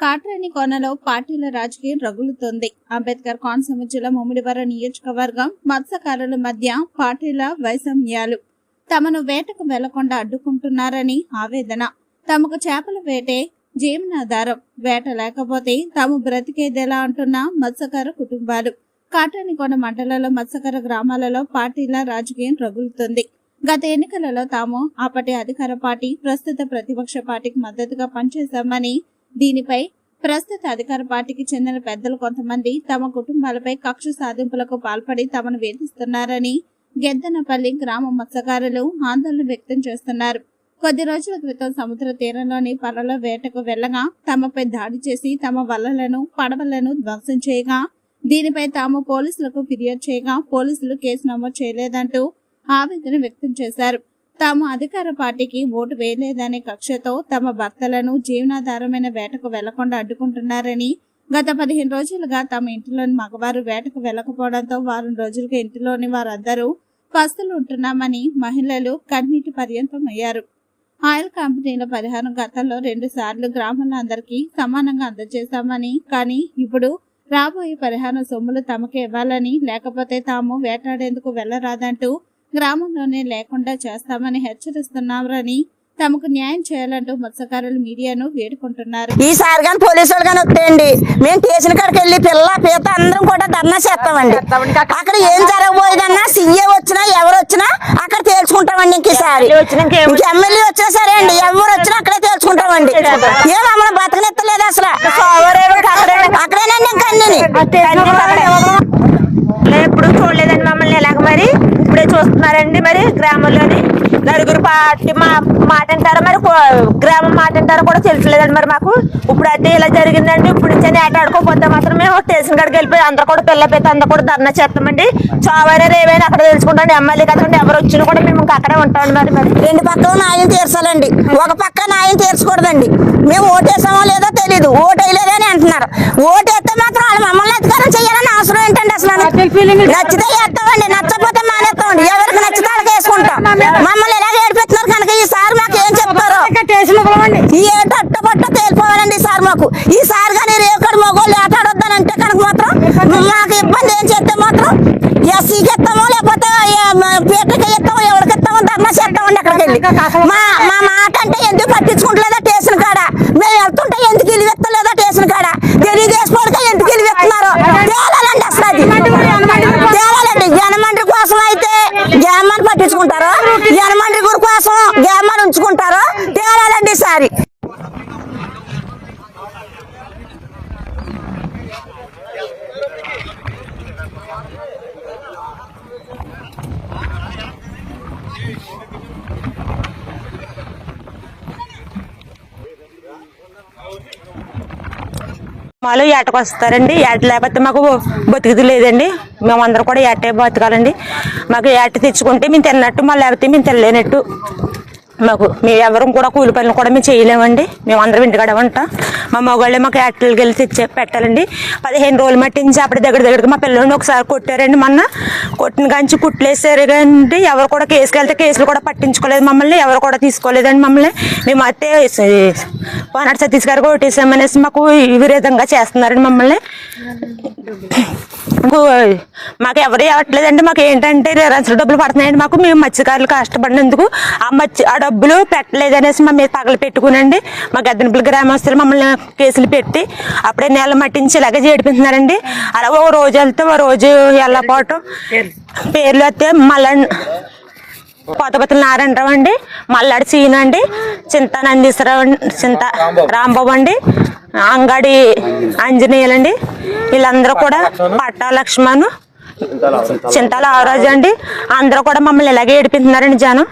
కాట్రేని కొనలో పార్టీల రాజకీయం రగులుతోంది. అంబేద్కర్ కోనసీమ జిల్లా ముమ్మిడివరం నియోజకవర్గం మత్స్యకారుల మధ్య పార్టీల వైసమ్యాలు తమను వేటకు వెళ్ళకుండా అడ్డుకుంటున్నారని ఆవేదన. తమకు చేపల వేటే జీవనాధారం. వేట లేకపోతే తాము బ్రతికేదెలా అంటున్న మత్స్యకార కుటుంబాలు. కాట్రేనికొండ మండలంలో మత్స్యకార గ్రామాలలో పార్టీల రాజకీయం రగులుతుంది. గత ఎన్నికలలో తాము అప్పటి అధికార పార్టీ ప్రస్తుత ప్రతిపక్ష పార్టీకి మద్దతుగా పనిచేశామని దీనిపై ప్రస్తుత అధికార పార్టీకి చెందిన పెద్దలు కొంతమంది తమ కుటుంబాలపై కక్ష సాధింపులకు పాల్పడి తమను వేధిస్తున్నారని గెద్దనపల్లి గ్రామ మత్స్యకారులు ఆందోళన వ్యక్తం చేస్తున్నారు. కొద్ది రోజుల క్రితం సముద్ర తీరంలోని పలలో వేటకు వెళ్ళగా తమపై దాడి చేసి తమ వలలను పడవలను ధ్వంసం చేయగా దీనిపై తాము పోలీసులకు ఫిర్యాదు చేయగా పోలీసులు కేసు నమోదు చేయలేదంటూ ఆవేదన వ్యక్తం చేశారు. తాము అధికార పార్టీకి ఓటు వేయలేదనే కక్షతో తమ భర్తలను జీవనాధారమైన వేటకు వెళ్ళకుండా అడ్డుకుంటున్నారని గత పదిహేను రోజులుగా తమ ఇంటిలోని మగవారు వేటకు వెళ్ళకపోవడంతో వారం రోజులుగా ఇంటిలోని వారందరూ పస్తులు ఉంటున్నామని మహిళలు కన్నీటి పర్యంతం అయ్యారు. ఆయిల్ కంపెనీల పరిహారం గతంలో రెండు సార్లు గ్రామాల అందరికీ సమానంగా అందజేశామని కానీ ఇప్పుడు రాబోయే పరిహారం సొమ్ములు తమకే ఇవ్వాలని లేకపోతే తాము వేటాడేందుకు వెళ్ళరాదంటూ గ్రామంలోనే లేకుండా చేస్తామని హెచ్చరిస్తున్నారని తమకు న్యాయం చేయాలంటూ మత్స్యకారులు మీడియాను వేడుకుంటున్నారు. ఈసారి కానీ పోలీసు వాళ్ళు కానీ వస్తాయండి. మేము స్టేషన్ కాడికి వెళ్ళి పిల్ల పీత అందరం కూడా ధర్నా చేస్తామండి. అక్కడ ఏం జరగబోయేదన్నా సీఏ వచ్చినా ఎవరు వచ్చినా అక్కడ తేల్చుకుంటామండి ఇంక ఈసారి. ఎమ్మెల్యే వచ్చినా సరే అండి ఎవరు వచ్చినా అక్కడే తేల్చుకుంటామండి. ఏం మమ్మల్ని బతకనెత్తలేదు అసలు. అక్కడేనండి ఇంకా అన్నీ ఎప్పుడు చూడలేదండి. చూస్తున్నారండి మరి గ్రామంలోని? నలుగురు పార్టీ మా మాట అంటారో మరి గ్రామం మాట అంటారో కూడా తెలుసలేదండి మరి మాకు. ఇప్పుడు అయితే ఇలా జరిగిందండి. ఇప్పుడు నుంచి ఆట ఆడుకోకపోతే మాత్రం మేము స్టేషన్ కాడికి వెళ్ళిపోయి అందరూ కూడా పిల్ల పెద్ద అందరూ కూడా ధర్నా చేస్తామండి. చావైనా రేవైనా అక్కడ తెలుసుకుంటాండి ఎమ్మెల్యే కదండి ఎవరు వచ్చినా కూడా మేము ఇంకా అక్కడే ఉంటామండి మరి. మరి రెండు పక్కల న్యాయం తీర్చాలండి. ఒక పక్క న్యాయం తీర్చకూడదండి. మేము ఓటేసామో లేదో తెలియదు ఓటు వేయలేదని అంటున్నారు. ఓటు వేస్తే మాత్రం వాళ్ళు మమ్మల్ని అధికారం చేయాలని అవసరం ఏంటండి అసలు? నచ్చితే వేస్తామండి నచ్చకపోతే మానేస్తామండి ఎవరికి నచ్చితే వాళ్ళకి వేసుకుంటాం. మమ్మల్ని ఎలాగ ఏడిపిస్తున్నారు కనుక ఈసారి మాకు ఏం చెప్తారు? ఈ ఏట అట్టపట్ట తేలిపోవాలండి ఈసారి మాకు. ఈసారి కానీ రేవుకడ మొగోళ్ళు ఆటాడొద్దానంటే కనుక మాత్రం మాకు ఇబ్బంది ఏం చేస్తే మాత్రం ఎస్సీకి ఎత్తామో లేకపోతే పీటకి ఎత్తామో ఎవరికి ఎత్తామో ధర్నా చేస్తామండి అక్కడికి వెళ్ళి. మా మా మాట అంటే ఎందుకు పట్టించుకుంటలేదా స్టేషన్ కాడ మేము వెళ్తుంటే ఎందుకు ఇల్లు ఎత్తలేదా స్టేషన్ కాడ తెలుగుదేశం వాళ్ళకి ఎందుకు ఇల్లు ఎత్తున్నారు తేలాలండి అసలు అది తేలాలండి జనమండ్రి కోసం అయితే జనమని పట్టించుకుంటారు జనమండ్రి గురి కోసం జనమని ఉంచుకుంటారో తేలాలండి ఈసారి మాలో ఏటకు వస్తారండి ఏట లేకపోతే మాకు బతుకుది లేదండి. మేమందరం కూడా ఏటే బతకాలండి. మాకు ఏట తెచ్చుకుంటే మేము తిన్నట్టు మళ్ళీ లేకపోతే మేము తినలేనట్టు. మాకు మేము ఎవరు కూడా కూలి పనులు కూడా మేము చేయలేమండి. మేము అందరం ఇంటికాడ ఉంటాం. మా మగవాళ్ళే మాకు ఏటలకి వెళ్ళి తెచ్చి పెట్టాలండి. పదిహేను రోజులు మట్టించి అప్పుడు దగ్గర దగ్గరికి మా పిల్లల్ని ఒకసారి కొట్టారండి మొన్న. కొట్టిన కాంచి కుట్లేసారు కానీ ఎవరు కూడా కేసుకి వెళ్తే కేసులు కూడా పట్టించుకోలేదు మమ్మల్ని. ఎవరు కూడా తీసుకోలేదండి మమ్మల్ని. మేము అయితే పోనాడు సతీష్ గారు కొట్టేసామనేసి మాకు ఈ చేస్తున్నారండి మమ్మల్ని. మాకు ఎవరు ఇవ్వట్లేదండి మాకు ఏంటంటే రేరాన్సులు డబ్బులు పడుతున్నాయండి. మాకు మేము మత్స్యకారులు కష్టపడినందుకు ఆ మత్స్య ఆ డబ్బులు పెట్టలేదు అనేసి మా మీద పగలు పెట్టుకునండి. మా గద్దెనపల్లి గ్రామస్తులు మమ్మల్ని కేసులు పెట్టి అప్పుడే నెల మట్టించి ఇలాగే చేడిపిస్తున్నారండి అలా ఒక రోజు వెళ్తే ఒక రోజు వెళ్ళపోవటం పేర్లు వస్తే మళ్ళా కొత్తపతుల నారాయణరావు అండి మల్లాడి సీన్ అండి చింత నందీశ్వరరావు చింత రాంబాబు అండి అంగడి ఆంజనేయులండి. వీళ్ళందరూ కూడా పట్టా లక్ష్మణ్ చింతాల ఆరాజు అండి. అందరూ కూడా మమ్మల్ని ఇలాగే ఏడిపిస్తున్నారండి జనం.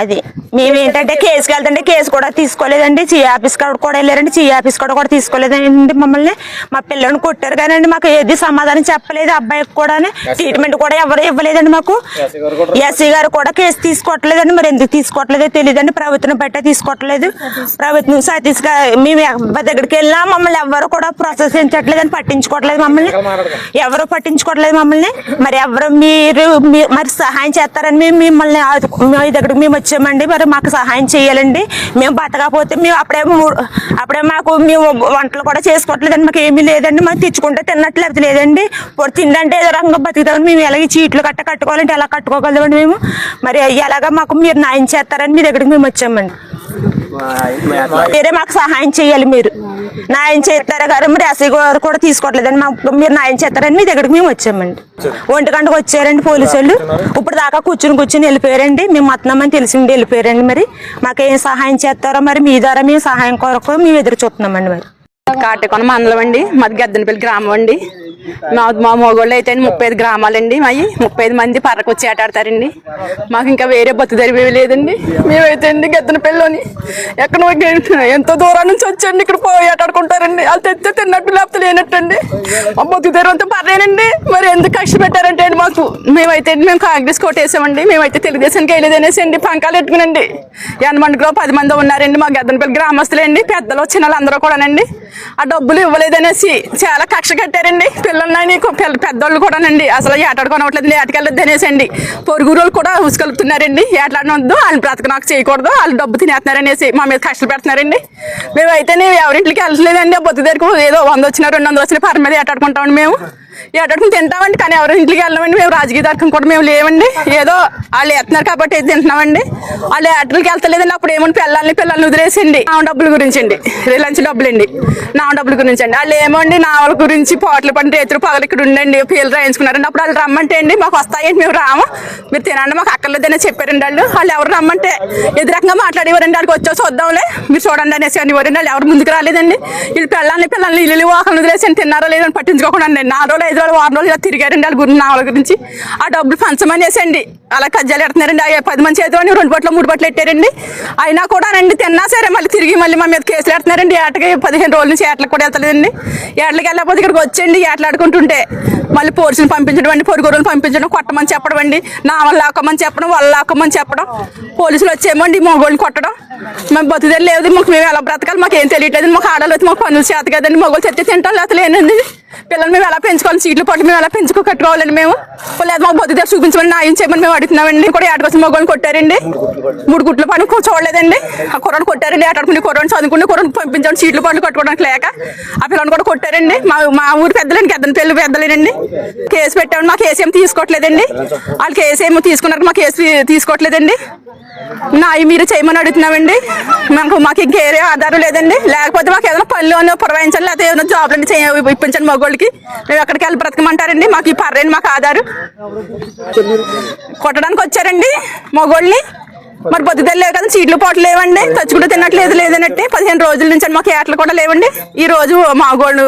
అది. మేము ఏంటంటే కేసుకి వెళ్తుంటే కేసు కూడా తీసుకోలేదండి. చి ఆఫీస్ కాడ కూడా వెళ్ళారండి. చి ఆఫీస్ కాడ కూడా తీసుకోలేదండి మమ్మల్ని. మా పిల్లల్ని కొట్టారు కానీ మాకు ఏది సమాధానం చెప్పలేదు. అబ్బాయికి కూడా ట్రీట్మెంట్ కూడా ఎవరు ఇవ్వలేదండి మాకు. ఎస్సీ గారు కూడా కేసు తీసుకోవట్లేదండి. మరి ఎందుకు తీసుకోవట్లేదో తెలియదండి. ప్రభుత్వం బట్టే తీసుకోవట్లేదు. ప్రభుత్వం సతీష్ గారు మేము ఎవరి దగ్గరికి వెళ్ళినా మమ్మల్ని ఎవరు కూడా ప్రోత్సహించట్లేదని పట్టించుకోవట్లేదు మమ్మల్ని. ఎవరు పట్టించుకోవట్లేదు మమ్మల్ని. మరి ఎవరు మీరు మరి సహాయం చేస్తారని మేము మిమ్మల్ని మీ దగ్గర మేము వచ్చామండి మరి మాకు సహాయం చేయాలండి. మేము బతకపోతే మేము అప్పుడే మూ- అప్పుడే మాకు మేము వంటలు కూడా చేసుకోవట్లేదండి మాకు ఏమీ లేదండి. మాకు తెచ్చుకుంటే తిన్నట్లేదు లేదండి. ఇప్పుడు తిండంటే ఏదో రకంగా బతుకుతామని మేము ఎలాగ చీట్లు కట్ట కట్టుకోవాలంటే ఎలా కట్టుకోగలమండి మేము? మరి ఎలాగ మాకు మీరు న్యాయం చేస్తారని మీ దగ్గరికి మేము వచ్చామండి. మీరే మాకు సహాయం చేయాలి మీరు. న్యాయం చేస్తారా గారు? మరి ఎస్ఐ గారు కూడా తీసుకోవట్లేదండి. మాకు మీరు న్యాయం చేస్తారని మీ దగ్గరికి మేము వచ్చామండి. ఒంటి గంటకు వచ్చారండి పోలీసు వాళ్ళు ఇప్పుడు దాకా కూర్చుని కూర్చుని వెళ్ళిపోయారండి. మేము మొత్తం తెలిసి వెళ్ళిపోయారండి మరి. మాకేం సహాయం చేస్తారో మరి మీ ద్వారా మేము సహాయం కొరకు మేము ఎదురు చూస్తున్నామండి మరి. కాటకొన మండలం అండి మాది గద్దెనపల్లి గ్రామం అండి. మా మా మొగోళ్ళు అయితే ముప్పై ఐదు గ్రామాలండి మావి ముప్పై ఐదు మంది పర్రకు వచ్చి ఆటాడతారండి మాకు ఇంకా వేరే బతు లేదండి. మేమైతే అండి గద్దెనపల్లిలోని ఎక్కడ ఎంతో దూరం నుంచి వచ్చండి ఇక్కడ పోయి ఆటాడుకుంటారండి వాళ్ళు తెస్తే తిన్నట్టు లేకపోతే లేనట్టండి. మా బొత్తు తెరు అంతా పర్లేనండి మరి ఎందుకు కష్ట పెట్టారంటే అండి మాకు మేమైతే మేము కాంగ్రెస్ కోటేసామండి మేమైతే తెలుగుదేశానికి వెళ్ళేది అండి పంకాలు పెట్టుకునండి ఎనమండులో పది మంది ఉన్నారండి మా గద్దనపల్లి గ్రామస్తులండి. పెద్దలు చిన్నలు అందరూ కూడానండి. ఆ డబ్బులు ఇవ్వలేదనేసి చాలా కక్ష కట్టారండి. పిల్లలని పెద్దోళ్ళు కూడానండి. అసలు ఏటాడుకోనవట్లేదు ఏటకెళ్ళదు అనేసి అండి. పొరుగు వాళ్ళు కూడా ఉసుకలుపుతున్నారండి ఏట్లాడనొద్దు వాళ్ళు బ్రతక నాకు చేయకూడదు వాళ్ళు డబ్బు తినేస్తున్నారనేసి మా మీద కష్టాలు పెడుతున్నారండి. మేమైతే ఎవరింటికి వెళ్ళట్లేదండి. బొద్దు బొత్తు దగ్గరకు ఏదో వంద వచ్చినా రెండు వందలు వచ్చినా పర మీద ఏటాడుకుంటామండి మేము. ఏటాడుకుని తింటామండి కానీ ఎవరి ఇంటికి వెళ్ళమండి మేము రాజకీయ తర్కం కూడా మేము లేవండి. ఏదో వాళ్ళు ఎత్తున్నారు కాబట్టి ఇది తింటున్నామండి. వాళ్ళు ఏటలకి వెళ్తలేదండి అప్పుడు ఏమని పిల్లల్ని పిల్లల్ని వదిలేసండి నా డబ్బుల గురించి అండి. రిలయన్స్ డబ్బులు అండి. నా డబ్బుల గురించి అండి. వాళ్ళు ఏమండి? నా వాళ్ళ గురించి పోట్ల పండి రేతులు పగలు ఇక్కడ ఉండండి పేర్లు రాయించుకున్నారండి అప్పుడు వాళ్ళు రమ్మంటే అండి మాకు వస్తాయండి మేము రాము. మీరు తినండి మాకు అక్కర్లేదని చెప్పారండి వాళ్ళు. వాళ్ళు ఎవరు రమ్మంటే ఎదురకంగా మాట్లాడేవారండి. వాళ్ళకి వచ్చో చూద్దాంలే. మీరు చూడండి అనేసి అనేవారండి. వాళ్ళు ఎవరు ముందుకు రాలేదండి. వీళ్ళు పిల్లల్ని పిల్లల్ని ఇల్లు వాకలు వదిలేసి తిన్నారో లేదని పట్టించుకోకుండా అండి. రోజు రోజులు ఐదు రోజులు వారం రోజులు ఇలా తిరిగారండి వాళ్ళ గురించి నా వాళ్ళ గురించి. ఆ డబ్బులు పంచమనేసండి అలా కజ్జాలు ఎడుతున్నారండి. ఆ పది మంది చేతిలో రెండు బట్టలు మూడు బట్టలు పెట్టారండి అయినా కూడా అండి తిన్నా సరే మళ్ళీ తిరిగి మళ్ళీ మా మీద కేసులు పెడుతున్నారండి ఏటకి పదిహేను రోజుల నుంచి ఏటలకు కూడా వెళ్తలేదండి. ఏటలకి వెళ్ళకపోతే ఇక్కడికి వచ్చండి ఏటలాడుకుంటుంటే. మళ్ళీ పోలీసులు పంపించడం అండి పొరుగురులు పంపించడం కొట్టమని చెప్పడం అండి. నా వల్ల లాక్కమని చెప్పడం వాళ్ళ లాక్కమని చెప్పడం. పోలీసులు వచ్చేమోండి మగోళ్ళని కొట్టడం. మేము బతుకుదేరు లేదు మాకు మేము ఎలా బ్రతకాలి మాకు ఏం తెలియట్లేదు. మాకు ఆడలు మాకు పనులు చేత కదండి. మగోళ్ళు చెప్తే తింటాం లేకపోతే లేనండి. పిల్లలు మేము ఎలా పెంచుకోవాలి? సీట్లు పట్టు మేము ఎలా పెంచుకో కట్టుకోవాలండి మేము? లేదు మాకు బతుకు దగ్గర చూపించమని న్యాయం చేయమని మేము అడుగుతున్నామండి. కూడా ఏటకొచ్చిన మగోళ్ళని కొట్టారండి. మూడు గుట్ల పని చూడలేదండి. ఆ కుర్రను కొట్టారండి. ఏటాడుకుని కుర్రను చదువుకుని కుర్రను పంపించండి. సీట్లు పట్లు కట్టుకోవడానికి లేక ఆ పిల్లని కూడా కొట్టారండి. మా మా ఊరు పెద్దలండి. పెద్దని పెళ్ళి పెద్దలేనండి. కేసు పెట్టామండి. మా కేసు ఏం తీసుకోవట్లేదండి. వాళ్ళు కేసు ఏమో తీసుకున్నారు. మా కేసు తీసుకోవట్లేదండి. నా మీరు చేయమని అడుగుతున్నామండి. మాకు మాకు ఇంకేరే ఆధారం లేదండి. లేకపోతే మాకు ఏదైనా పనులు పురవాయించాలి లేకపోతే ఏదైనా జాబ్లు చేయ ఇప్పించండి మగోళ్ళకి మేము ఎక్కడికి వెళ్ళి బ్రతకమంటారండి? మాకు ఈ పర్రేండి మాకు ఆధారు. కొట్టడానికి వచ్చారండి మగోళ్ళని మరి బతుకుదలు లేవు కదా చీట్లు పోట్లు లేవండి తెచ్చుకుంటూ తినట్లేదు లేదన్నట్టు పదిహేను రోజుల నుంచి మాకు ఏటలు కూడా లేవండి. ఈ రోజు మాగోళ్ళు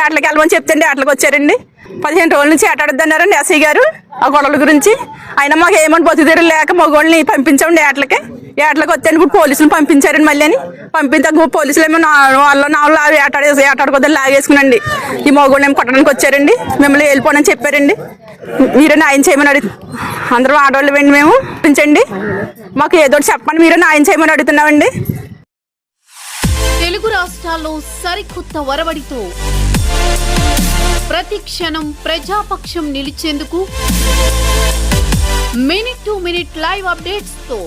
ఏటలకి వెళ్ళమని చెప్తండి ఏటలకు వచ్చారండి. పదిహేను రోజుల నుంచి ఏటాడద్దన్నారండి ఎస్ఐ గారు ఆ గొడవల గురించి. అయినా మాకు ఏమని బతుకుదెరు లేక మగోళ్ళని పంపించండి ఏటలకి. ఏటలకు వచ్చాను ఇప్పుడు పోలీసులు పంపించారండి మళ్ళీ అని. పంపించాక పోలీసులు ఏమో నా వాళ్ళ నాళ్ళు అవి ఏటాడేసి ఏటాడుకోదని లాగేసుకునండి ఈ మగోళ్ళు ఏమో కొట్టడానికి వచ్చారండి. మిమ్మల్ని వెళ్ళిపోనని చెప్పారండి. మీరే న్యాయం చేయమని అడుగు అందరం ఆడవాళ్ళు వెండి మేము పెంచండి మాకు ఏదో చెప్పండి మీరే న్యాయం చేయమని అడుగుతున్నామండి. తెలుగు రాష్ట్రాల్లో సరికొత్త వరవడితో ప్రతి క్షణం ప్రజాపక్షం నిలిచేందుకు మినిట్ టు మినిట్ లైవ్ అప్డేట్స్తో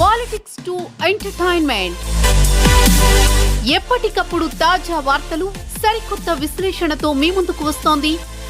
పాలిటిక్స్ టు ఎంటర్టైన్మెంట్. ఎప్పటికప్పుడు తాజా వార్తలు సరికొత్త విశ్లేషణతో మీ ముందుకు వస్తోంది